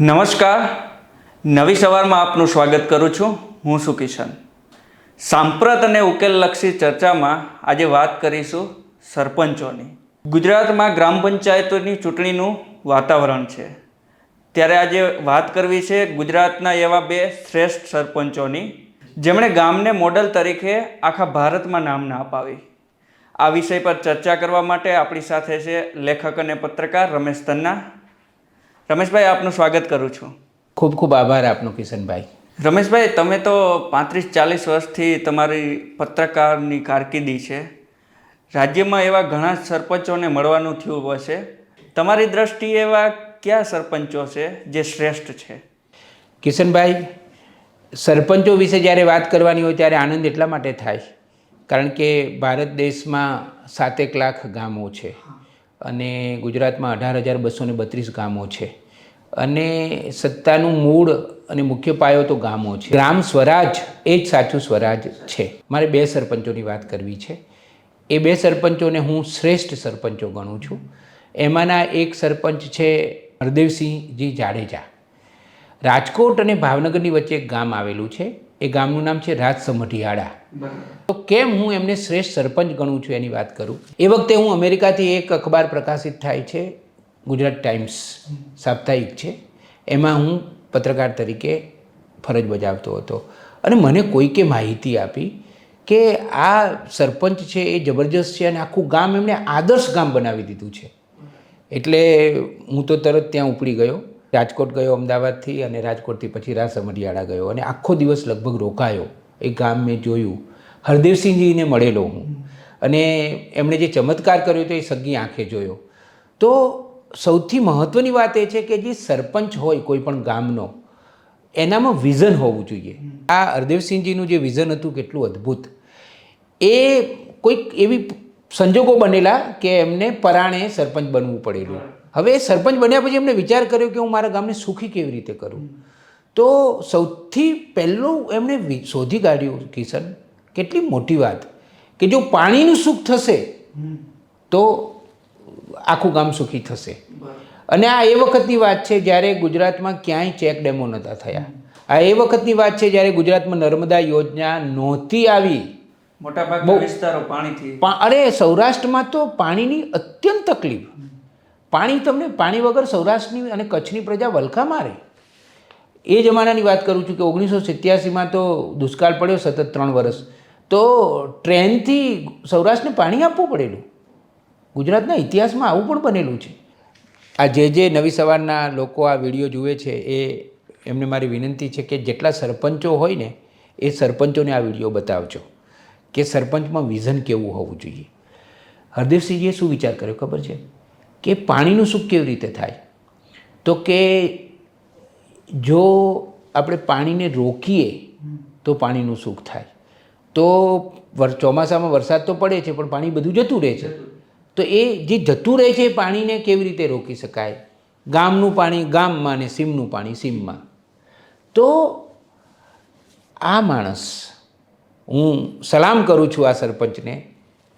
નમસ્કાર. નવી સવારમાં આપનું સ્વાગત કરું છું. હું સુકિશન કિશન. સાંપ્રત અને ઉકેલલક્ષી ચર્ચામાં આજે વાત કરીશું સરપંચોની. ગુજરાતમાં ગ્રામ પંચાયતોની ચૂંટણીનું વાતાવરણ છે. ત્યારે આજે વાત કરવી છે ગુજરાતના એવા બે શ્રેષ્ઠ સરપંચોની, જેમણે ગામને મોડલ તરીકે આખા ભારતમાં નામના અપાવી. આ વિષય પર ચર્ચા કરવા માટે આપણી સાથે છે લેખક અને પત્રકાર રમેશ તન્ના. રમેશભાઈ આપનું સ્વાગત કરું છું. ખૂબ ખૂબ આભાર આપનો કિશનભાઈ. રમેશભાઈ તમે તો પાંત્રીસ ચાલીસ વર્ષથી તમારી પત્રકારની કારકિર્દી છે. રાજ્યમાં એવા ઘણા સરપંચોને મળવાનું થયું હશે તમારી દ્રષ્ટિએ એવા કયા સરપંચો છે જે શ્રેષ્ઠ છે? કિશનભાઈ સરપંચો વિશે જ્યારે વાત કરવાની હોય ત્યારે આનંદ એટલા માટે થાય કારણ કે ભારત દેશમાં સાતેક લાખ ગામો છે. અને ગુજરાતમાં અઢાર હજાર બસો ને બત્રીસ ગામો છે. અને સત્તાનું મૂળ અને મુખ્ય પાયો તો ગામો છે. ગ્રામ સ્વરાજ એ જ સાચું સ્વરાજ છે. મારે બે સરપંચોની વાત કરવી છે. એ બે સરપંચોને હું શ્રેષ્ઠ સરપંચો ગણું છું. એમાંના એક સરપંચ છે હરદેવસિંહજી જાડેજા. રાજકોટ અને ભાવનગરની વચ્ચે એક ગામ આવેલું છે. એ ગામનું નામ છે રાજસમઢિયાળા તો કેમ હું એમને શ્રેષ્ઠ સરપંચ ગણું છું એની વાત કરું? એ વખતે હું અમેરિકાથી એક અખબાર પ્રકાશિત થાય છે ગુજરાત ટાઈમ્સ સાપ્તાહિક છે. એમાં હું પત્રકાર તરીકે ફરજ બજાવતો હતો. અને મને કોઈકે માહિતી આપી કે આ સરપંચ છે એ જબરજસ્ત છે અને આખું ગામ એમણે આદર્શ ગામ બનાવી દીધું છે. એટલે હું તો તરત ત્યાં ઉપડી ગયો. રાજકોટ ગયો અમદાવાદથી અને રાજકોટથી પછી રાસમઢિયાળા ગયો. અને આખો દિવસ લગભગ રોકાયો. એ ગામ મેં જોયું. હરદેવસિંહજીને મળેલો હું. અને એમણે જે ચમત્કાર કર્યો તો એ સગી આંખે જોયો. તો સૌથી મહત્ત્વની વાત એ છે કે જે સરપંચ હોય કોઈ પણ ગામનો, એનામાં વિઝન હોવું જોઈએ. આ હરદેવસિંહજીનું જે વિઝન હતું કેટલું અદ્ભુત. એ કોઈક એવી સંજોગો બનેલા કે એમને પરાણે સરપંચ બનવું પડેલું. હવે સરપંચ બન્યા પછી એમને વિચાર કર્યો કે હું મારા ગામને સુખી કેવી રીતે કરું? તો સૌથી પહેલું એમણે શોધી કાઢ્યું કિશન કેટલી મોટી વાત. કે જો પાણીનું સુખ થશે તો આખું ગામ સુખી થશે. અને આ એ વખતની વાત છે જ્યારે ગુજરાતમાં ક્યાંય ચેક ડેમો નહોતા થયા. આ એ વખતની વાત છે જ્યારે ગુજરાતમાં નર્મદા યોજના નહોતી આવી. મોટાભાગના વિસ્તારો પાણીથી અરે સૌરાષ્ટ્રમાં તો પાણીની અત્યંત તકલીફ. પાણી તમને પાણી વગર સૌરાષ્ટ્રની અને કચ્છની પ્રજા વલખા મારે. એ જમાનાની વાત કરું છું કે ઓગણીસો સિત્યાસીમાં તો દુષ્કાળ પડ્યો સતત ત્રણ વર્ષ તો ટ્રેનથી સૌરાષ્ટ્રને પાણી આપવું પડેલું. ગુજરાતના ઇતિહાસમાં આવું પણ બનેલું છે. આ જે જે નવી સવારના લોકો આ વીડિયો જુએ છે એ એમને મારી વિનંતી છે કે જેટલા સરપંચો હોય ને એ સરપંચોને આ વીડિયો બતાવજો. કે સરપંચમાં વિઝન કેવું હોવું જોઈએ. હરદેવસિંહજીએ શું વિચાર કર્યો ખબર છે? કે પાણીનું સુખ કેવી રીતે થાય? તો કે જો આપણે પાણીને રોકીએ, તો પાણીનું સુખ થાય. તો ચોમાસામાં વરસાદ તો પડે છે, પણ પાણી બધું જતું રહે છે. તો એ જે જતું રહે છે એ પાણીને કેવી રીતે રોકી શકાય? ગામનું પાણી, ગામમાં ને સીમનું પાણી, સીમમાં. તો આ માણસ, હું સલામ કરું છું આ સરપંચને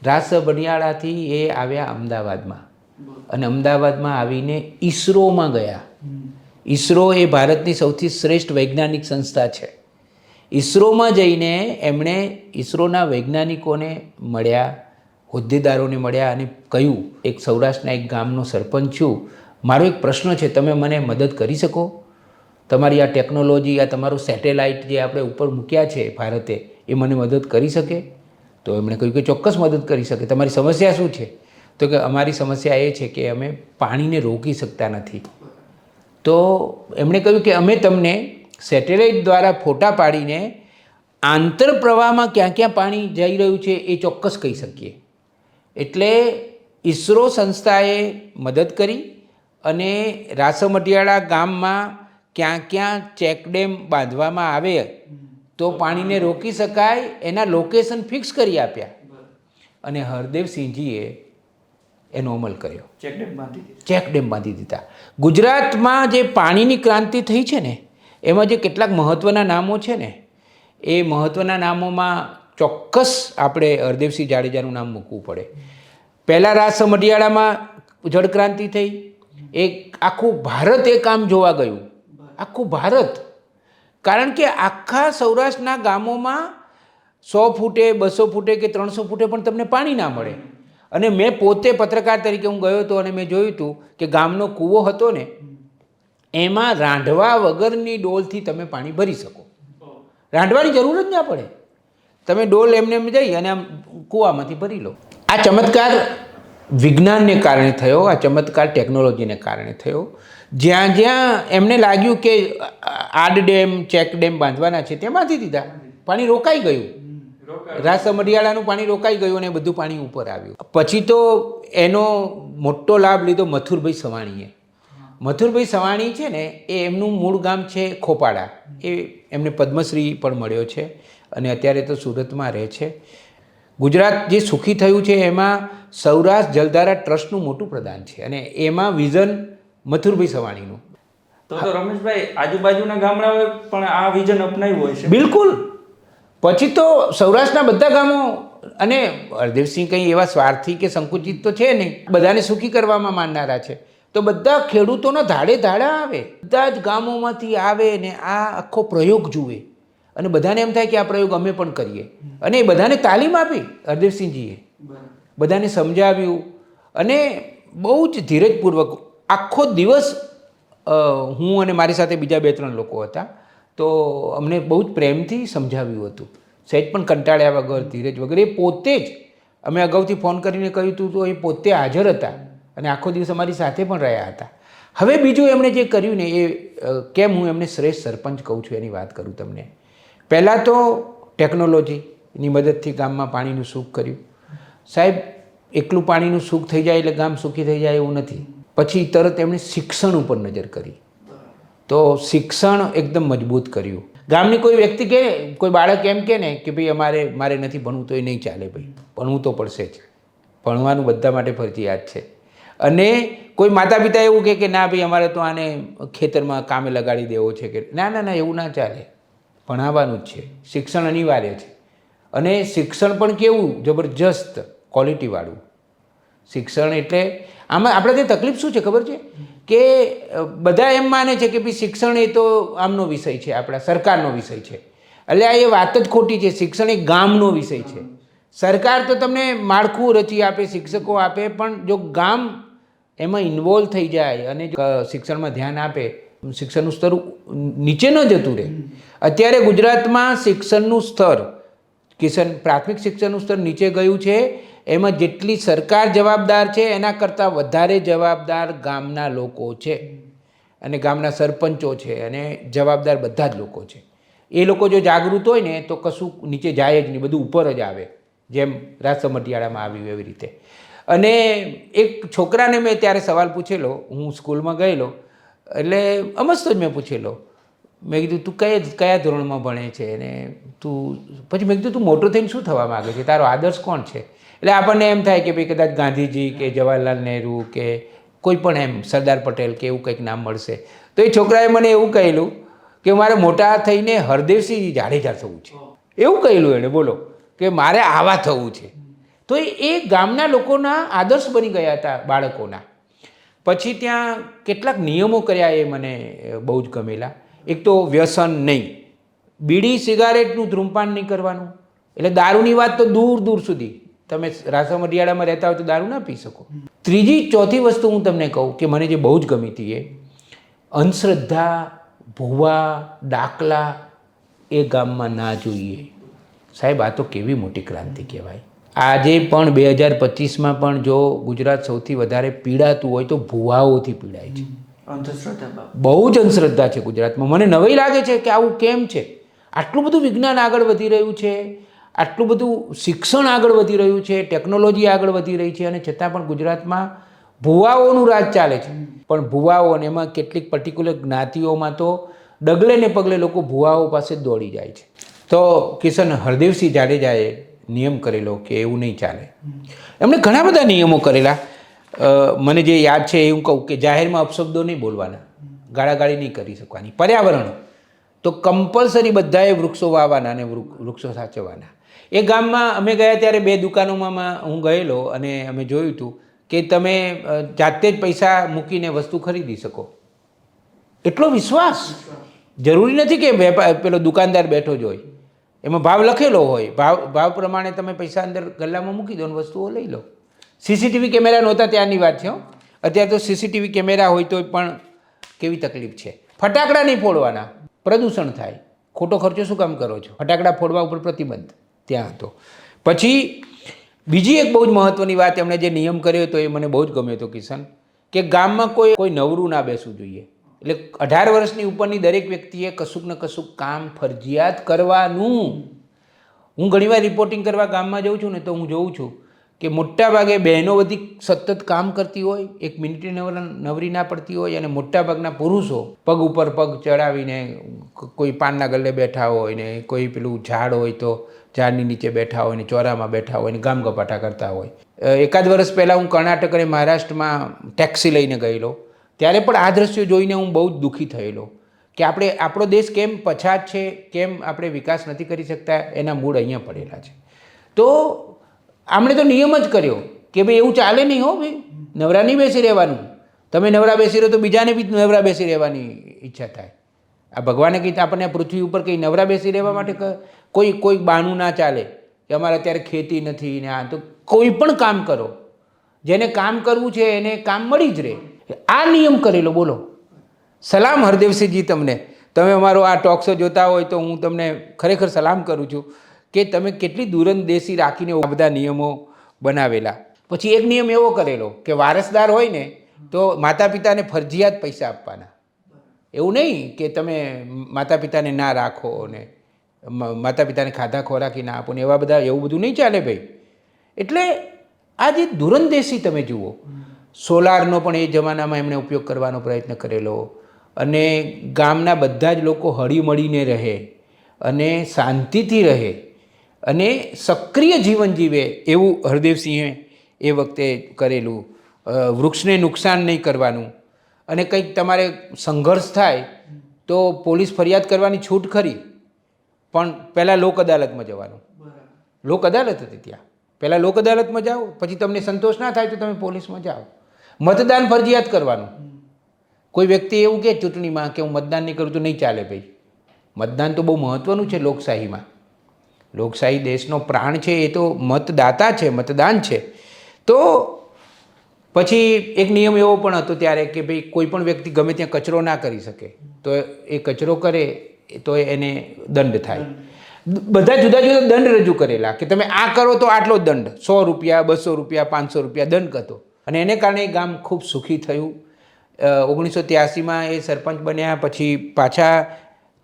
રાસ બનિયાળાથી એ આવ્યા અમદાવાદમાં. અને અમદાવાદમાં આવીને ઈસરોમાં ગયા. ઈસરો એ ભારતની સૌથી શ્રેષ્ઠ વૈજ્ઞાનિક સંસ્થા છે. ઈસરોમાં જઈને એમણે ઈસરોના વૈજ્ઞાનિકોને મળ્યા, હોદ્દેદારોને મળ્યા અને કહ્યું, એક સૌરાષ્ટ્રના એક ગામનો સરપંચ છું. મારો એક પ્રશ્ન છે, તમે મને મદદ કરી શકો? તમારી આ ટેકનોલોજી, આ તમારું સેટેલાઇટ જે આપણે ઉપર મૂક્યા છે ભારતે, એ મને મદદ કરી શકે? તો એમણે કહ્યું કે ચોક્કસ મદદ કરી શકે. તમારી સમસ્યા શું છે? તો કે અમારી સમસ્યા એ છે કે અમે પાણીને રોકી શકતા નથી. તો એમણે કહ્યું કે અમે તમને સેટેલાઇટ દ્વારા ફોટા પાડીને આંતર પ્રવાહમાં ક્યાં ક્યાં પાણી જઈ રહ્યું છે એ ચોક્કસ કહી શકીએ. એટલે ઈસરો સંસ્થાએ મદદ કરી અને રાસમટિયાળા ગામમાં ક્યાં ક્યાં ચેકડેમ બાંધવામાં આવે તો પાણીને રોકી શકાય, એના લોકેશન ફિક્સ કરી આપ્યા. અને હરદેવસિંહજીએ એનો અમલ કર્યો. ચેકડેમ બાંધી દીધી. ચેક ડેમ બાંધી દીધા. ગુજરાતમાં જે પાણીની ક્રાંતિ થઈ છે ને એમાં જે કેટલાક મહત્ત્વના નામો છે ને એ મહત્ત્વના નામોમાં ચોક્કસ આપણે હરદેવસિંહ જાડેજાનું નામ મૂકવું પડે. પહેલાં રાસ મઢિયાળામાં જળક્રાંતિ થઈ. એક આખું ભારત એ કામ જોવા ગયું. આખું ભારત. કારણ કે આખા સૌરાષ્ટ્રના ગામોમાં સો ફૂટે બસો ફૂટે કે ત્રણસો ફૂટે પણ તમને પાણી ના મળે. અને મેં પોતે પત્રકાર તરીકે હું ગયો હતો અને મેં જોયું હતું કે ગામનો કૂવો હતો ને, એમાં રાંધવા વગરની ડોલથી તમે પાણી ભરી શકો. રાંધવાની જરૂર જ ના પડે. તમે ડોલ એમને એમ જઈ અને આમ કૂવામાંથી ભરી લો. આ ચમત્કાર વિજ્ઞાનને કારણે થયો, આ ચમત્કાર ટેકનોલોજીને કારણે થયો. જ્યાં જ્યાં એમને લાગ્યું કે આડ ડેમ, ચેક ડેમ બાંધવાના છે, તેમાંથી દીધા. પાણી રોકાઈ ગયું. રાસ મઢિયાળાનું પાણી રોકાઈ ગયું અને બધું પાણી ઉપર આવ્યું. પછી તો એનો મોટો લાભ લીધો મથુરભાઈ સવાણીએ. મથુરભાઈ સવાણી છે ને એ એમનું મૂળ ગામ છે ખોપાડા. એ એમને પદ્મશ્રી પણ મળ્યો છે અને અત્યારે તો સુરતમાં રહે છે. ગુજરાત જે સુખી થયું છે એમાં સૌરાષ્ટ્ર જલધારા ટ્રસ્ટનું મોટું પ્રદાન છે અને એમાં વિઝન મથુરભાઈ સવાણીનું. તો તો રમેશભાઈ આજુબાજુના ગામડાઓએ પણ આ વિઝન અપનાવ્યું હોય છે. બિલકુલ. પછી તો સૌરાષ્ટ્રના બધા ગામો અને હરદેવસિંહ કંઈ એવા સ્વાર્થી કે સંકુચિત તો છે નહીં, બધાને સુખી કરવામાં માનનારા છે. તો બધા ખેડૂતોના ધાડે ધાડા આવે, બધા જ ગામોમાંથી આવે ને આ આખો પ્રયોગ જુએ. અને બધાને એમ થાય કે આ પ્રયોગ અમે પણ કરીએ. અને એ બધાને તાલીમ આપી હરદેવસિંહજીએ. બધાને સમજાવ્યું. અને બહુ જ ધીરજપૂર્વક આખો દિવસ હું અને મારી સાથે બીજા બે ત્રણ લોકો હતા. તો અમને બહુ જ પ્રેમથી સમજાવ્યું હતું. સહેજ પણ કંટાળ્યા વગર, ધીરજ વગર. એ પોતે જ અમે અગાઉથી ફોન કરીને કહ્યું હતું તો એ પોતે હાજર હતા અને આખો દિવસ અમારી સાથે પણ રહ્યા હતા. હવે બીજું એમણે જે કર્યું ને એ કેમ હું એમને શ્રેષ્ઠ સરપંચ કહું છું એની વાત કરું તમને. પહેલાં તો ટેકનોલોજીની મદદથી ગામમાં પાણીનું સુખ કર્યું. સાહેબ, એકલું પાણીનું સુખ થઈ જાય એટલે ગામ સુખી થઈ જાય એવું નથી. પછી તરત એમણે શિક્ષણ ઉપર નજર કરી. તો શિક્ષણ એકદમ મજબૂત કર્યું. ગામની કોઈ વ્યક્તિ કે, કોઈ બાળક એમ કે ને કે ભાઈ અમારે, મારે નથી ભણવું તો એ નહીં ચાલે ભાઈ. ભણવું તો પડશે જ. ભણવાનું બધા માટે ફરજિયાત છે. અને કોઈ માતા પિતા એવું કહે કે, ના ભાઈ અમારે તો આને ખેતરમાં કામે લગાડી દેવો છે કે ના ના ના, એવું ના ચાલે. ભણાવવાનું જ છે. શિક્ષણ અનિવાર્ય છે. અને શિક્ષણ પણ કેવું? જબરજસ્ત ક્વોલિટીવાળું શિક્ષણ એટલે આમાં આપણે તે તકલીફ શું છે ખબર છે? કે બધા એમ માને છે કે ભાઈ શિક્ષણ એ તો આમનો વિષય છે આપણા સરકારનો વિષય છે. એટલે આ એ વાત જ ખોટી છે શિક્ષણ એ ગામનો વિષય છે. સરકાર તો તમને માળખું રચી આપે શિક્ષકો આપે પણ જો ગામ એમાં ઇન્વોલ્વ થઈ જાય અને જો, શિક્ષણમાં ધ્યાન આપે શિક્ષણનું સ્તર નીચે ન જતું રહે. અત્યારે ગુજરાતમાં શિક્ષણનું સ્તર કિશન પ્રાથમિક શિક્ષણનું સ્તર નીચે ગયું છે. એમાં જેટલી સરકાર જવાબદાર છે, એના કરતાં વધારે જવાબદાર ગામના લોકો છે. અને ગામના સરપંચો છે અને જવાબદાર બધા જ લોકો છે. એ લોકો જો જાગૃત હોય ને, તો કશું નીચે જાય જ નહીં, બધું ઉપર જ આવે. જેમ રાજસમટિયાળામાં આવ્યું એવી રીતે. અને એક છોકરાને મેં ત્યારે સવાલ પૂછેલો, હું સ્કૂલમાં ગયેલો, એટલે અમસ્તો જ મેં પૂછેલો મેં કીધું, તું કયા કયા ધોરણમાં ભણે છે? અને તું પછી મેં કીધું, તું મોટો થઈને શું થવા માગે છે? તારો આદર્શ કોણ છે? એટલે આપણને એમ થાય કે ભાઈ કદાચ ગાંધીજી કે જવાહરલાલ નહેરુ કે કોઈ પણ એમ સરદાર પટેલ કે એવું કંઈક નામ મળશે. તો એ છોકરાએ મને એવું કહેલું કે મારે મોટા થઈને હરદેવસિંહ જાડેજા થવું છે. એવું કહેલું એણે, બોલો, કે મારે આવા થવું છે. તો એ ગામના લોકોના આદર્શ બની ગયા હતા બાળકોના. પછી ત્યાં કેટલાક નિયમો કર્યા એ મને બહુ જ ગમેલા. એક તો વ્યસન નહીં. બીડી સિગારેટનું ધૂમપાન નહીં કરવાનું. એટલે દારૂની વાત તો દૂર દૂર સુધી. તમે રાસા મડિયાળામાં રહેતા હોય તો દારૂ ના પી શકો. ત્રીજી, ચોથી વસ્તુ હું તમને કહું કે મને જે બહુ જ ગમી હતી એ, અંધશ્રદ્ધા, ભૂવા ડાકલા એ ગામમાં ના જોઈએ. સાહેબ, આ તો કેવી મોટી ક્રાંતિ કહેવાય. આજે પણ બે હજાર પચીસમાં પણ જો ગુજરાત સૌથી વધારે પીડાતું હોય તો ભુવાઓથી પીડાય છે. બહુ જ અંધશ્રદ્ધા છે ગુજરાતમાં. મને નવાઈ લાગે છે કે આવું કેમ છે? આટલું બધું વિજ્ઞાન આગળ વધી રહ્યું છે, આટલું બધું શિક્ષણ આગળ વધી રહ્યું છે, ટેકનોલોજી આગળ વધી રહી છે અને છતાં પણ ગુજરાતમાં ભુવાઓનું રાજ ચાલે છે. પણ ભુવાઓ અને એમાં કેટલીક પર્ટિક્યુલર જ્ઞાતિઓમાં તો ડગલે ને પગલે લોકો ભુવાઓ પાસે દોડી જાય છે. તો કિશન, હરદેવસિંહ જાડેજાએ નિયમ કરેલો કે એવું નહીં ચાલે. એમણે ઘણા બધા નિયમો કરેલા. મને જે યાદ છે એ હું કહું કે જાહેરમાં અપશબ્દો નહીં બોલવાના. ગાળાગાળી નહીં કરી શકવાની. પર્યાવરણ. તો કમ્પલસરી બધાએ વૃક્ષો વાવવાના અને વૃક્ષો સાચવવાના. એ ગામમાં અમે ગયા ત્યારે બે દુકાનોમાં હું ગયેલો અને અમે જોયું હતું કે તમે જાતે જ પૈસા મૂકીને વસ્તુ ખરીદી શકો. એટલો વિશ્વાસ? જરૂરી નથી કે વેપાર પેલો દુકાનદાર બેઠો જ હોય. એમાં ભાવ લખેલો હોય. ભાવ ભાવ પ્રમાણે તમે પૈસા અંદર ગલ્લામાં મૂકી દો અને વસ્તુઓ લઈ લો. સીસીટીવી કેમેરા નહોતા ત્યાંની વાત છે અત્યારે તો સીસીટીવી કેમેરા હોય તો પણ કેવી તકલીફ છે? ફટાકડા નહીં ફોડવાના, પ્રદૂષણ થાય. ખોટો ખર્ચો શું કામ કરો છો? ફટાકડા ફોડવા ઉપર પ્રતિબંધ, ત્યાં હતો. પછી, બીજી એક બહુ જ મહત્ત્વની વાત એમણે જે નિયમ કર્યો હતો એ મને બહુ જ ગમ્યો હતો, કિશન, કે ગામમાં કોઈ કોઈ નવરું ના બેસવું જોઈએ. એટલે અઢાર વર્ષની ઉપરની દરેક વ્યક્તિએ કશુંક ને કશુંક કામ, ફરજિયાત કરવાનું. હું ઘણીવાર રિપોર્ટિંગ કરવા ગામમાં જાઉં છું ને તો હું જોઉં છું કે મોટા ભાગે બહેનો બધી સતત કામ કરતી હોય, એક મિનિટની નવર ના પડતી હોય અને મોટાભાગના પુરુષો પગ ઉપર પગ ચડાવીને કોઈ પાનના ગલ્લે બેઠા હોય ને કોઈ પેલું ઝાડ હોય તો ઝાડની નીચે બેઠા હોય ને ચોરામાં બેઠા હોય ને ગામ ગપાટા કરતા હોય. એકાદ વર્ષ પહેલાં હું કર્ણાટક અને મહારાષ્ટ્રમાં ટેક્સી લઈને ગયેલો. ત્યારે પણ આ દ્રશ્યો જોઈને હું બહુ જ દુઃખી થયેલો કે આપણે, આપણો દેશ કેમ પછાત છે, કેમ આપણે વિકાસ નથી કરી શકતા, એના મૂળ અહીંયા પડેલા છે. તો આમણે તો નિયમ જ કર્યો કે ભાઈ એવું ચાલે નહીં હો ભાઈ નવરા નહીં બેસી રહેવાનું. તમે નવરા બેસી રહો તો બીજાને બી નવરા બેસી રહેવાની ઈચ્છા થાય. આ ભગવાને કંઈ આપણને પૃથ્વી ઉપર કંઈ નવરા બેસી રહેવા માટે કોઈ કોઈ બાનું ના ચાલે, કે અમારે અત્યારે ખેતી નથી ને આ, તો કોઈ પણ કામ કરો. જેને કામ કરવું છે એને કામ મળી જ રહે. આ નિયમ કરેલો, બોલો. સલામ હરદેવસિંહજી તમને. તમે અમારો આ ટોક શો જોતા હોય તો હું તમને ખરેખર સલામ કરું છું. કે તમે કેટલી દૂરંદેશી રાખીને આ બધા નિયમો બનાવેલા? પછી એક નિયમ એવો કરેલો કે વારસદાર હોય ને, તો માતા પિતાને ફરજિયાત પૈસા આપવાના. એવું નહીં કે તમે માતા પિતાને ના રાખો ને માતા પિતાને ખાધા ખોરાકી ના આપો ને, એવા બધા એવું બધું નહીં ચાલે ભાઈ. એટલે આ જે ધુરંદેશી તમે જુઓ, સોલારનો પણ એ જમાનામાં એમણે ઉપયોગ કરવાનો પ્રયત્ન કરેલો અને ગામના બધા જ લોકો હળીમળીને રહે અને શાંતિથી રહે. અને સક્રિય જીવન જીવે એવું હરદેવસિંહે એ વખતે કરેલું. વૃક્ષને નુકસાન નહીં કરવાનું. અને કંઈક તમારે સંઘર્ષ થાય તો પોલીસ ફરિયાદ કરવાની છૂટ ખરી. પણ પહેલાં લોક અદાલતમાં જવાનું. લોક અદાલત હતી ત્યાં. પહેલાં લોક અદાલતમાં જાઓ પછી તમને સંતોષ ના થાય તો તમે પોલીસમાં જાઓ. મતદાન ફરજિયાત કરવાનું. કોઈ વ્યક્તિ એવું કે ચૂંટણીમાં કે હું મતદાન નહીં કરું તો નહીં ચાલે ભાઈ. મતદાન તો બહુ મહત્ત્વનું છે લોકશાહીમાં. લોકશાહી દેશનો પ્રાણ છે, એ તો મતદાતા છે, મતદાન છે. તો પછી એક નિયમ એવો પણ હતો ત્યારે કે ભાઈ કોઈ પણ વ્યક્તિ ગમે ત્યાં કચરો ના કરી શકે. તો એ કચરો કરે, તો એને દંડ થાય. બધા જુદા જુદા દંડ રજૂ કરેલા કે તમે આ કરો તો આટલો દંડ. સો રૂપિયા, બસો રૂપિયા, પાંચસો રૂપિયા દંડ હતો અને એને કારણે એ ગામ ખૂબ સુખી થયું. ઓગણીસો ત્યાસીમાં એ સરપંચ બન્યા, પછી પાછા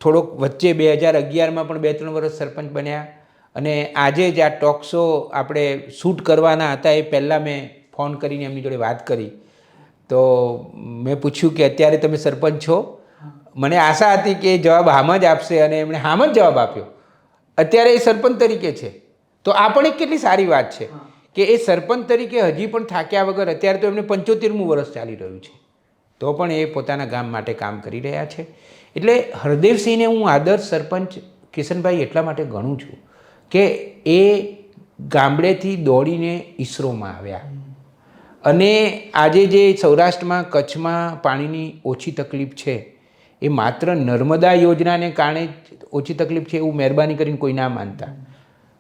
થોડોક વચ્ચે બે હજાર અગિયારમાં પણ બે ત્રણ વર્ષ સરપંચ બન્યા. અને આજે જ આ ટોક શો આપણે શૂટ કરવાના હતા એ પહેલાં મેં ફોન કરીને એમની જોડે વાત કરી. તો મેં પૂછ્યું કે અત્યારે તમે સરપંચ છો? મને આશા હતી કે એ જવાબ હામ જ આપશે અને એમણે હામ જ જવાબ આપ્યો. અત્યારે એ સરપંચ તરીકે છે. તો આ પણ એક કેટલી સારી વાત છે કે એ સરપંચ તરીકે હજી પણ થાક્યા વગર અત્યારે તો એમને પંચોતેરમું વર્ષ ચાલી રહ્યું છે. તો પણ એ પોતાના ગામ માટે કામ કરી રહ્યા છે. એટલે હરદેવસિંહને હું આદર્શ સરપંચ કિશનભાઈ એટલા માટે ગણું છું કે એ ગામડેથી દોડીને ઈસરોમાં આવ્યા. અને આજે જે સૌરાષ્ટ્રમાં કચ્છમાં પાણીની ઓછી તકલીફ છે, એ માત્ર નર્મદા યોજનાને કારણે જ ઓછી તકલીફ છે એવું મહેરબાની કરીને કોઈ ના માનતા.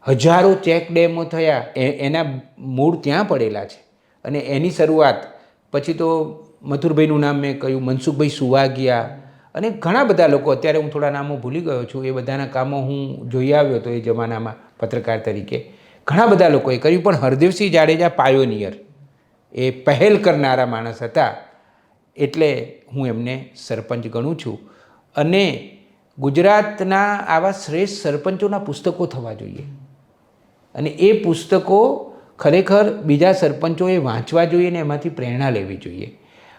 હજારો ચેક ડેમો થયા એના મૂળ ત્યાં પડેલા છે. અને એની શરૂઆત, પછી તો મથુરભાઈનું નામ મેં કહ્યું, મનસુખભાઈ સુવાગિયા અને ઘણા બધા લોકો, અત્યારે હું થોડા નામો ભૂલી ગયો છું, એ બધાના કામો હું જોઈ આવ્યો હતો એ જમાનામાં પત્રકાર તરીકે. ઘણા બધા લોકોએ કર્યું, પણ હરદેવસિંહ જાડેજા પાયોનિયર. એ પહેલ કરનારા માણસ હતા, એટલે હું એમને સરપંચ ગણું છું. અને ગુજરાતના આવા શ્રેષ્ઠ સરપંચોના પુસ્તકો થવા જોઈએ. અને એ પુસ્તકો ખરેખર બીજા સરપંચોએ વાંચવા જોઈએ ને એમાંથી પ્રેરણા લેવી જોઈએ.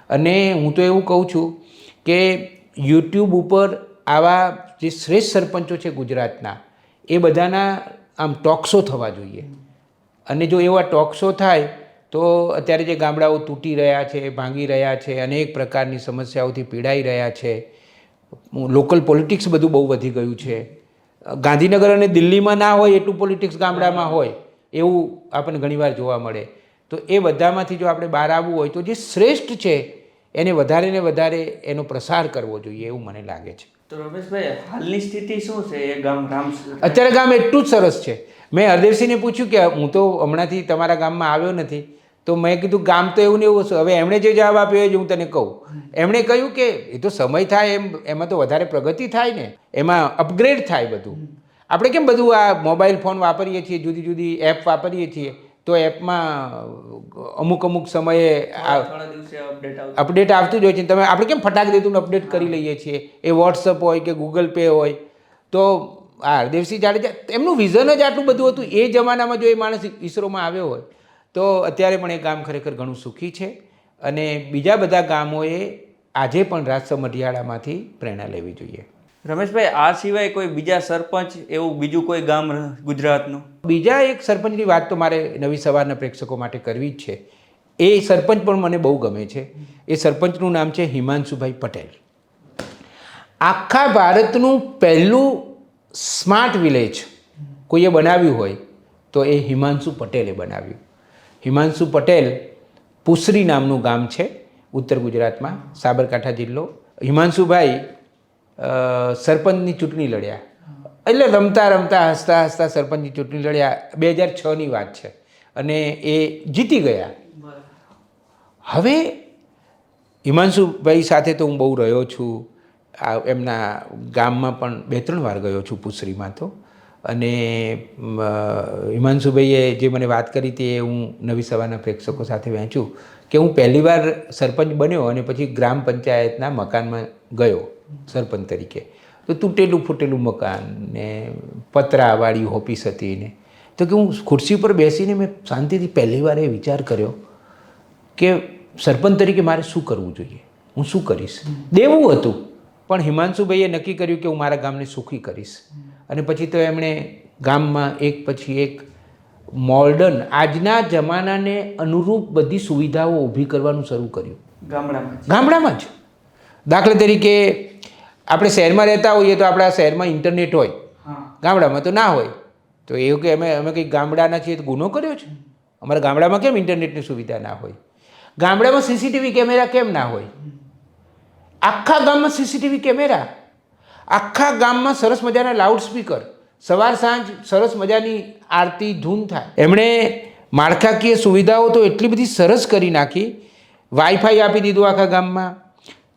અને હું તો એવું કહું છું કે યુટ્યુબ ઉપર આવા જે શ્રેષ્ઠ સરપંચો છે ગુજરાતના એ બધાના આમ ટોક્સો થવા જોઈએ. અને જો એવા ટોક્સો થાય તો અત્યારે જે ગામડાઓ તૂટી રહ્યા છે ભાંગી રહ્યા છે અનેક પ્રકારની સમસ્યાઓથી પીડાઈ રહ્યા છે લોકલ પોલિટિક્સ બધું બહુ વધી ગયું છે. ગાંધીનગર અને દિલ્હીમાં ના હોય એટલું પોલિટિક્સ ગામડામાં હોય એવું આપણને ઘણીવાર જોવા મળે. તો એ બધામાંથી જો આપણે બહાર આવવું હોય તો જે શ્રેષ્ઠ છે એને વધારે ને વધારે એનો પ્રસાર કરવો જોઈએ એવું મને લાગે છે. તો રમેશભાઈ હાલની સ્થિતિ શું છે? એ ગામ રામ અત્યારે ગામ એટલું જ સરસ છે. મેં હરદેવસિંહને પૂછ્યું કે હું તો હમણાંથી તમારા ગામમાં આવ્યો નથી. તો મેં કીધું ગામ તો એવું ને એવું હશે. હવે એમણે જે જવાબ આપ્યો એ જ હું તને કહું. એમણે કહ્યું કે એ તો સમય થાય એમ એમાં તો વધારે પ્રગતિ થાય ને. એમાં અપગ્રેડ થાય બધું. આપણે કેમ બધું આ મોબાઈલ ફોન વાપરીએ છીએ જુદી જુદી એપ વાપરીએ છીએ? તો એપમાં અમુક અમુક સમયે આ અપડેટ આવતું જ હોય છે. તમે આપણે કેમ ફટાક દેતું અપડેટ કરી લઈએ છીએ? એ વોટ્સઅપ હોય કે ગૂગલ પે હોય. તો આ હરદેવસિંહ જાડેજા એમનું વિઝન જ આટલું બધું હતું. એ જમાનામાં જો એ માણસ ઈસરોમાં આવ્યો હોય તો અત્યારે પણ એ ગામ ખરેખર ઘણું સુખી છે. અને બીજા બધા ગામોએ આજે પણ રાજ મઢિયાળામાંથી પ્રેરણા લેવી જોઈએ. રમેશભાઈ, આ સિવાય કોઈ બીજા સરપંચ એવું બીજું કોઈ ગામ ગુજરાતનું? બીજા એક સરપંચની વાત તો મારે નવી સવારના પ્રેક્ષકો માટે કરવી જ છે. એ સરપંચ પણ મને બહુ ગમે છે. એ સરપંચનું નામ છે હિમાંશુભાઈ પટેલ. આખા ભારતનું પહેલું સ્માર્ટ વિલેજ કોઈએ બનાવ્યું હોય તો એ હિમાંશુ પટેલે બનાવ્યું. હિમાંશુ પટેલ પુસરી નામનું ગામ છે ઉત્તર ગુજરાતમાં, સાબરકાંઠા જિલ્લો. હિમાંશુભાઈ સરપંચની ચૂંટણી લડ્યા. એટલે રમતા રમતા હસતા હસતા સરપંચની ચૂંટણી લડ્યા. બે હજાર છની વાત છે. અને એ જીતી ગયા. હવે હિમાંશુભાઈ સાથે તો હું બહુ રહ્યો છું. આ એમના ગામમાં પણ બે ત્રણ વાર ગયો છું પુસરીમાં તો. અને હિમાંશુભાઈએ જે મને વાત કરી હતી એ હું નવી સવારના પ્રેક્ષકો સાથે વહેંચું કે હું પહેલીવાર સરપંચ બન્યો અને પછી ગ્રામ પંચાયતના મકાનમાં ગયો. સરપંચ તરીકે. તો તૂટેલું ફૂટેલું મકાન ને પતરાવાળી ઓફિસ હતી ને. તો કે હું ખુરશી પર બેસીને મેં શાંતિથી પહેલી વાર એ વિચાર કર્યો કે સરપંચ તરીકે મારે શું કરવું જોઈએ? હું શું કરીશ? દેવું હતું પણ હિમાંશુભાઈએ નક્કી કર્યું કે હું મારા ગામને સુખી કરીશ. અને પછી તો એમણે ગામમાં એક પછી એક મોર્ડન આજના જમાનાને અનુરૂપ બધી સુવિધાઓ ઊભી કરવાનું શરૂ કર્યું. ગામડામાં ગામડામાં જ. દાખલા તરીકે આપણે શહેરમાં રહેતા હોઈએ તો આપણા શહેરમાં ઇન્ટરનેટ હોય. ગામડામાં તો ના હોય. તો એવું કે અમે અમે કંઈક ગામડાના છીએ તો ગુનો કર્યો છે? અમારા ગામડામાં કેમ ઇન્ટરનેટની સુવિધા ના હોય? ગામડામાં સીસીટીવી કેમેરા કેમ ના હોય? આખા ગામમાં સીસીટીવી કેમેરા? આખા ગામમાં સરસ મજાના લાઉડ સ્પીકર સવાર સાંજ સરસ મજાની આરતી ધૂન થાય. એમણે માળખાકીય સુવિધાઓ તો એટલી બધી સરસ કરી નાખી. વાઈફાઈ આપી દીધું આખા ગામમાં.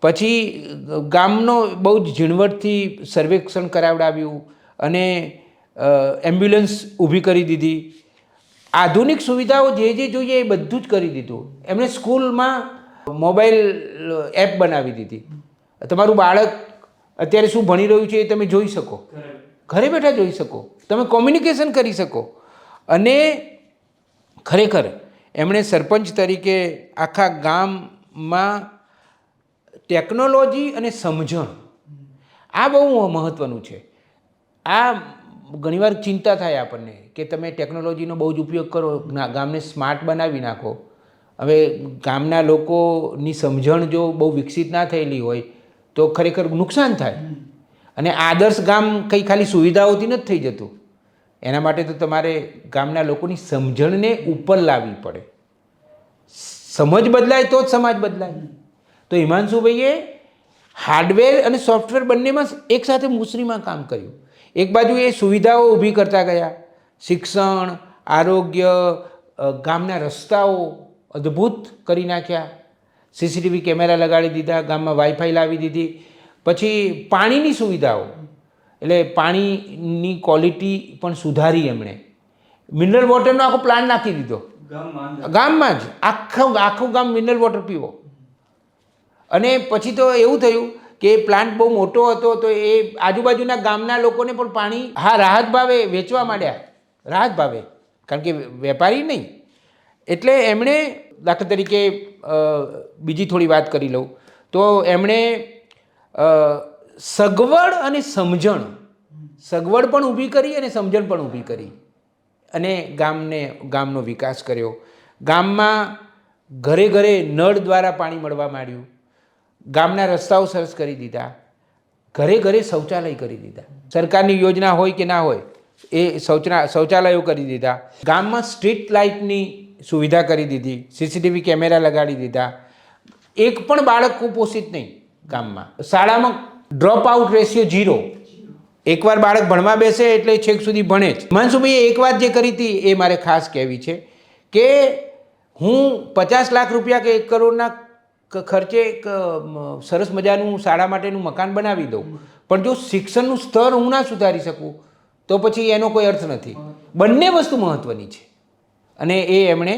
પછી ગામનો બહુ જ ઝીણવટથી સર્વેક્ષણ કરાવડાવ્યું અને એમ્બ્યુલન્સ ઊભી કરી દીધી. આધુનિક સુવિધાઓ જે જે જોઈએ એ બધું જ કરી દીધું. એમણે સ્કૂલમાં મોબાઈલ એપ બનાવી દીધી. તમારું બાળક અત્યારે શું ભણી રહ્યું છે એ તમે જોઈ શકો. ઘરે બેઠા જોઈ શકો. તમે કોમ્યુનિકેશન કરી શકો. અને ખરેખર એમણે સરપંચ તરીકે આખા ગામમાં ટેકનોલોજી અને સમજણ. આ બહુ મહત્ત્વનું છે. આ ઘણીવાર ચિંતા થાય આપણને કે તમે ટેકનોલોજીનો બહુ જ ઉપયોગ કરો ગામને સ્માર્ટ બનાવી નાખો. હવે ગામના લોકોની સમજણ જો બહુ વિકસિત ના થયેલી હોય, તો ખરેખર નુકસાન થાય. અને આદર્શ ગામ કંઈ ખાલી સુવિધાઓથી નથી થઈ જતું. એના માટે તો તમારે ગામના લોકોની સમજણને ઉપર લાવવી પડે. સમજ બદલાય તો જ સમાજ બદલાય. તો હિમાંશુભાઈએ હાર્ડવેર અને સોફ્ટવેર બંનેમાં એકસાથે મુસરીમાં કામ કર્યું. એક બાજુ એ સુવિધાઓ ઊભી કરતા ગયા. શિક્ષણ આરોગ્ય ગામના રસ્તાઓ અદ્ભુત કરી નાખ્યા. સીસીટીવી કેમેરા લગાડી દીધા ગામમાં વાઈફાઈ લાવી દીધી. પછી પાણીની સુવિધાઓ. એટલે પાણીની ક્વોલિટી પણ સુધારી એમણે. મિનરલ વોટરનો આખો પ્લાન નાખી દીધો. ગામમાં ગામમાં જ. આખું આખું ગામ મિનરલ વોટર પીવો. અને પછી તો એવું થયું કે પ્લાન્ટ બહુ મોટો હતો તો એ આજુબાજુના ગામના લોકોને પણ પાણી, હા, રાહત ભાવે વેચવા માંડ્યા. રાહત ભાવે, કારણ કે વેપારી નહીં. એટલે એમણે, દાખલા તરીકે બીજી થોડી વાત કરી લઉં. તો એમણે સગવડ અને સમજણ, સગવડ પણ ઊભી કરી અને સમજણ પણ ઊભી કરી. અને ગામને, ગામનો વિકાસ કર્યો. ગામમાં ઘરે ઘરે નળ દ્વારા પાણી મળવા માંડ્યું. ગામના રસ્તાઓ સરસ કરી દીધા. ઘરે ઘરે શૌચાલય કરી દીધા. સરકારની યોજના હોય કે ના હોય, એ શૌચના શૌચાલયો કરી દીધા. ગામમાં સ્ટ્રીટ લાઇટની સુવિધા કરી દીધી, સીસીટીવી કેમેરા લગાડી દીધા. એક પણ બાળક કુપોષિત નહીં ગામમાં. શાળામાં ડ્રોપ આઉટ રેશિયો ઝીરો એકવાર બાળક ભણવા બેસે એટલે છેક સુધી ભણે જ. માનસુભાઈએ એક વાત જે કરી હતી એ મારે ખાસ કહેવી છે કે હું પચાસ લાખ રૂપિયા કે એક કરોડના ખર્ચે એક સરસ મજાનું શાળા માટેનું મકાન બનાવી દઉં. પણ જો શિક્ષણનું સ્તર હું ના સુધારી શકું, તો પછી એનો કોઈ અર્થ નથી. બંને વસ્તુ મહત્ત્વની છે. અને એ એમણે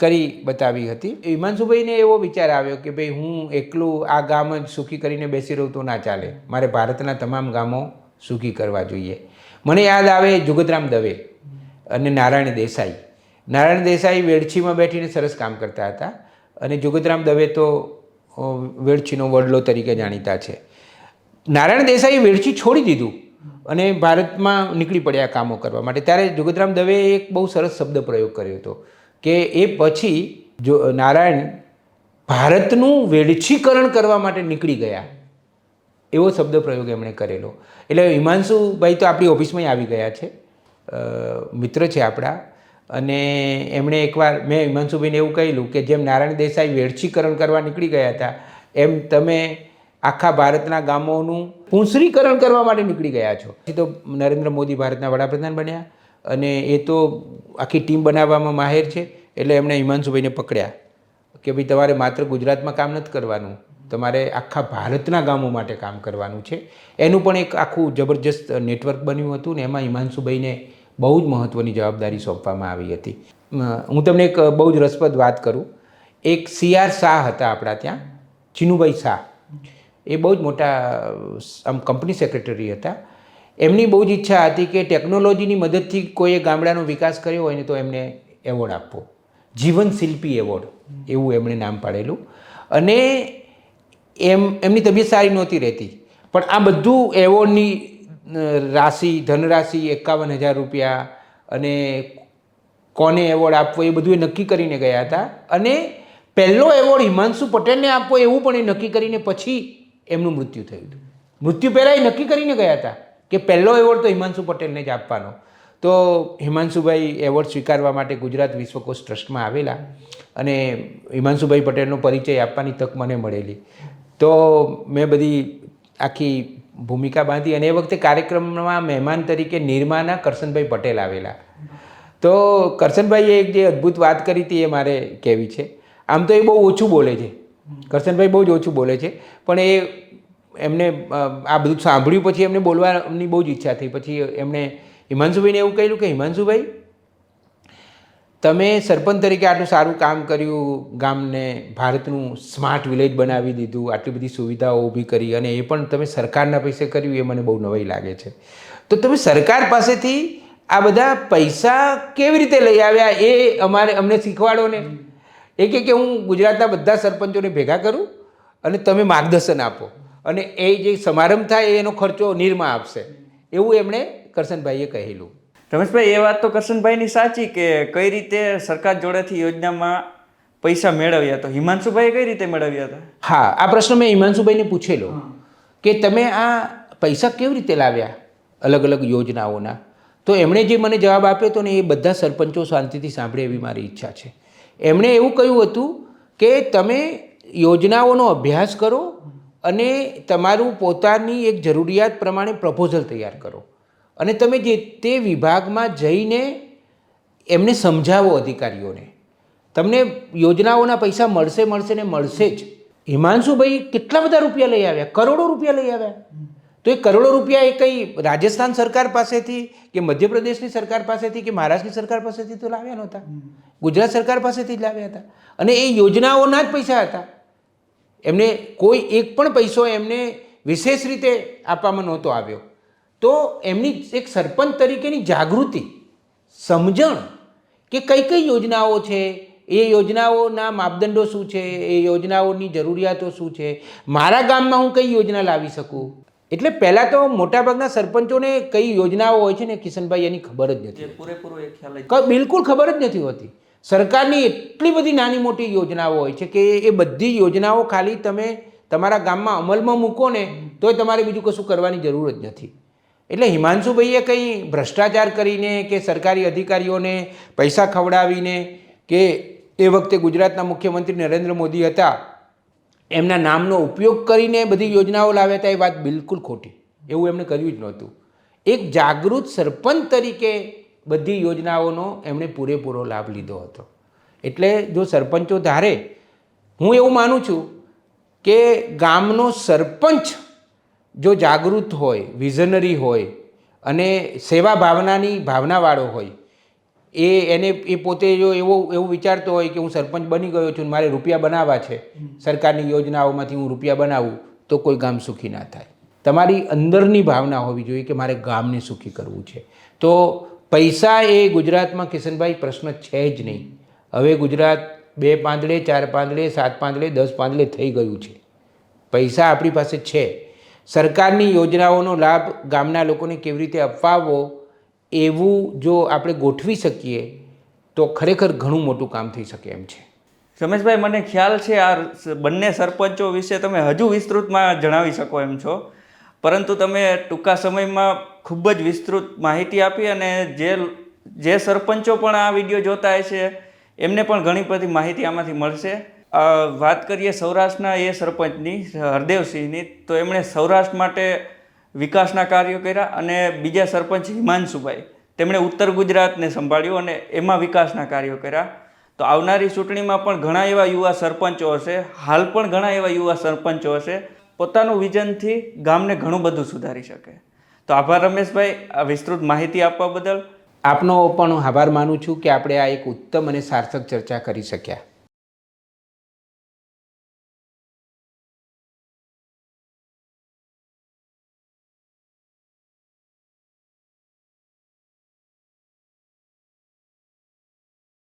કરી બતાવી હતી. હિમાંશુભાઈને એવો વિચાર આવ્યો કે ભાઈ હું એકલું આ ગામ જ સુખી કરીને બેસી રહું તો ના ચાલે. મારે ભારતના તમામ ગામો સુખી કરવા જોઈએ. મને યાદ આવે જુગતરામ દવે અને નારાયણ દેસાઈ. નારાયણ દેસાઈ વેડછીમાં બેઠીને સરસ કામ કરતા હતા. અને જુગતરામ દવે તો અ, વેડછીનો વડલો તરીકે જાણીતા છે. નારાયણ દેસાઈએ વેડછી છોડી દીધું અને ભારતમાં નીકળી પડ્યા કામો કરવા માટે. ત્યારે જુગતરામ દવેએ એક બહુ સરસ શબ્દ પ્રયોગ કર્યો હતો કે એ પછી જો નારાયણ ભારતનું વેડછીકરણ કરવા માટે નીકળી ગયા. એવો શબ્દ પ્રયોગ એમણે કરેલો. એટલે હિમાંશુભાઈ તો આપણી ઓફિસમાં આવી ગયા છે. મિત્ર છે આપણા. અને એમણે એકવાર મેં હિમાંશુભાઈને એવું કહેલું કે જેમ નારાયણ દેસાઈ વેડછીકરણ કરવા નીકળી ગયા હતા, એમ તમે આખા ભારતના ગામોનું પુંસરીકરણ કરવા માટે નીકળી ગયા છો. તો નરેન્દ્ર મોદી ભારતના વડાપ્રધાન બન્યા અને એ તો આખી ટીમ બનાવવામાં માહેર છે, એટલે એમણે હિમાંશુભાઈને પકડ્યા કે ભાઈ, તમારે માત્ર ગુજરાતમાં કામ નથી કરવાનું, તમારે આખા ભારતના ગામો માટે કામ કરવાનું છે. એનું પણ એક આખું જબરજસ્ત નેટવર્ક બન્યું હતું ને એમાં હિમાંશુભાઈને બહુ જ મહત્ત્વની જવાબદારી સોંપવામાં આવી હતી. હું તમને એક બહુ જ રસપ્રદ વાત કરું. એક સી આર શાહ હતા આપણા ત્યાં, ચિનુભાઈ શાહ. એ બહુ જ મોટા આમ કંપની સેક્રેટરી હતા. એમની બહુ જ ઈચ્છા હતી કે ટેકનોલોજીની મદદથી કોઈએ ગામડાનો વિકાસ કર્યો હોય ને તો એમને એવોર્ડ આપવો. જીવન શિલ્પી એવોર્ડ એવું એમણે નામ પાડેલું. અને એમ, એમની તબિયત સારી નહોતી રહેતી. પણ આ બધું એવોર્ડની રાશિ, ધનરાશિ એકાવન હજાર રૂપિયા અને કોને એવોર્ડ આપવો એ બધું એ નક્કી કરીને ગયા હતા. અને પહેલો એવોર્ડ હિમાંશુ પટેલને આપવો એવું પણ એ નક્કી કરીને પછી એમનું મૃત્યુ થયું હતું. મૃત્યુ પહેલાં એ નક્કી કરીને ગયા હતા કે પહેલો એવોર્ડ તો હિમાંશુ પટેલને જ આપવાનો. તો હિમાંશુભાઈ એવોર્ડ સ્વીકારવા માટે ગુજરાત વિશ્વકોશ ટ્રસ્ટમાં આવેલા અને હિમાંશુભાઈ પટેલનો પરિચય આપવાની તક મને મળેલી. તો મેં બધી આખી ભૂમિકા બાંધી અને એ વખતે કાર્યક્રમમાં મહેમાન તરીકે નિર્માના કરશનભાઈ પટેલ આવેલા. તો કરશનભાઈએ એક જે અદ્ભુત વાત કરી હતી એ મારે કહેવી છે. આમ તો એ બહુ ઓછું બોલે છે. કરશનભાઈ બહુ જ ઓછું બોલે છે. પણ એ એમને આ બધું સાંભળ્યું પછી એમને બોલવાની બહુ જ ઈચ્છા થઈ. પછી એમણે હિમાંશુભાઈને એવું કહ્યું કે, હિમાંશુભાઈ તમે સરપંચ તરીકે આટલું સારું કામ કર્યું, ગામને ભારતનું સ્માર્ટ વિલેજ બનાવી દીધું, આટલી બધી સુવિધાઓ ઊભી કરી અને એ પણ તમે સરકારના પૈસે કર્યું, એ મને બહુ નવાઈ લાગે છે. તો તમે સરકાર પાસેથી આ બધા પૈસા કેવી રીતે લઈ આવ્યા એ અમારે, અમને શીખવાડો ને. એ કે હું ગુજરાતના બધા સરપંચોને ભેગા કરું અને તમે માર્ગદર્શન આપો. અને એ જે સમારંભ થાય, એનો ખર્ચો નિર્મા આપશે. એવું એમણે કરશનભાઈએ કહેલું. રમેશભાઈ એ વાત તો કરશનભાઈની સાચી કે કઈ રીતે સરકાર જોડેથી યોજનામાં પૈસા મેળવ્યા તો? હિમાંશુભાઈએ કઈ રીતે મેળવ્યા હતા? હા આ પ્રશ્ન મેં હિમાંશુભાઈને પૂછેલો કે તમે આ પૈસા કેવી રીતે લાવ્યા અલગ અલગ યોજનાઓના? તો એમણે જે મને જવાબ આપ્યો હતો ને એ બધા સરપંચો શાંતિથી સાંભળે એવી મારી ઈચ્છા છે. એમણે એવું કહ્યું હતું કે તમે યોજનાઓનો અભ્યાસ કરો અને તમારું પોતાની એક જરૂરિયાત પ્રમાણે પ્રપોઝલ તૈયાર કરો. અને તમે જે તે વિભાગમાં જઈને એમને સમજાવો અધિકારીઓને. તમને યોજનાઓના પૈસા મળશે મળશે ને મળશે જ. હિમાંશુભાઈ કેટલા બધા રૂપિયા લઈ આવ્યા? કરોડો રૂપિયા લઈ આવ્યા. તો એ કરોડો રૂપિયા એ કંઈ રાજસ્થાન સરકાર પાસેથી કે મધ્યપ્રદેશની સરકાર પાસેથી કે મહારાષ્ટ્રની સરકાર પાસેથી તો લાવ્યા નહોતા. ગુજરાત સરકાર પાસેથી જ લાવ્યા હતા. અને એ યોજનાઓના જ પૈસા હતા. એમને કોઈ એક પણ પૈસો એમને વિશેષ રીતે આપવામાં નહોતો આવ્યો. તો એમની એક સરપંચ તરીકેની જાગૃતિ સમજણ કે કઈ કઈ યોજનાઓ છે એ યોજનાઓના માપદંડો શું છે એ યોજનાઓની જરૂરિયાતો શું છે મારા ગામમાં હું કઈ યોજના લાવી શકું? એટલે પહેલાં તો મોટાભાગના સરપંચોને કઈ યોજનાઓ હોય છે ને કિશનભાઈ એની ખબર જ નથી પૂરેપૂરો ખ્યાલ બિલકુલ ખબર જ નથી હોતી. સરકારની એટલી બધી નાની મોટી યોજનાઓ હોય છે કે એ બધી યોજનાઓ ખાલી તમે તમારા ગામમાં અમલમાં મૂકો ને તોય તમારે બીજું કશું કરવાની જરૂર જ નથી. એટલે હિમાંશુભાઈએ કંઈ ભ્રષ્ટાચાર કરીને કે સરકારી અધિકારીઓને પૈસા ખવડાવીને કે એ વખતે ગુજરાતના મુખ્યમંત્રી નરેન્દ્ર મોદી હતા, એમના નામનો ઉપયોગ કરીને બધી યોજનાઓ લાવ્યા હતા, એ વાત બિલકુલ ખોટી. એવું એમણે કર્યું જ નહોતું. એક જાગૃત સરપંચ તરીકે બધી યોજનાઓનો એમણે પૂરેપૂરો લાભ લીધો હતો. એટલે જો સરપંચો ધારે, હું એવું માનું છું કે ગામનો સરપંચ જો જાગૃત હોય વિઝનરી હોય અને સેવા ભાવનાની ભાવનાવાળો હોય, એ એને, એ પોતે જો એવો, એવું વિચારતો હોય કે હું સરપંચ બની ગયો છું મારે રૂપિયા બનાવવા છે, સરકારની યોજનાઓમાંથી હું રૂપિયા બનાવું, તો કોઈ ગામ સુખી ના થાય. તમારી અંદરની ભાવના હોવી જોઈએ કે મારે ગામને સુખી કરવું છે. તો પૈસા એ ગુજરાતમાં કિશનભાઈ પ્રશ્ન છે જ નહીં. હવે ગુજરાત બે પાંદડે, ચાર પાંદડે, સાત પાંદડે, દસ પાંદડે થઈ ગયું છે. પૈસા આપણી પાસે છે. સરકારની યોજનાઓનો લાભ ગામના લોકોને કેવી રીતે અપાવવો એવું જો આપણે ગોઠવી શકીએ, તો ખરેખર ઘણું મોટું કામ થઈ શકે એમ છે. રમેશભાઈ, મને ખ્યાલ છે આ બંને સરપંચો વિશે તમે હજુ વિસ્તૃતમાં જણાવી શકો એમ છો. પરંતુ તમે ટૂંકા સમયમાં ખૂબ જ વિસ્તૃત માહિતી આપી અને જે જે સરપંચો પણ આ વીડિયો જોતા હશે, એમને પણ ઘણી બધી માહિતી આમાંથી મળશે. વાત કરીએ સૌરાષ્ટ્રના એ સરપંચની, હરદેવસિંહની, તો એમણે સૌરાષ્ટ્ર માટે વિકાસના કાર્યો કર્યા અને બીજા સરપંચ હિમાંશુભાઈ, તેમણે ઉત્તર ગુજરાતને સંભાળ્યું અને એમાં વિકાસના કાર્યો કર્યા. તો આવનારી ચૂંટણીમાં પણ ઘણા એવા યુવા સરપંચો હશે, હાલ પણ ઘણા એવા યુવા સરપંચો હશે, પોતાનું વિઝનથી ગામને ઘણું બધું સુધારી શકે. તો આભાર રમેશભાઈ, આ વિસ્તૃત માહિતી આપવા બદલ. આપનો પણ આભાર માનું છું કે આપણે આ એક ઉત્તમ અને સાર્થક ચર્ચા કરી શક્યા.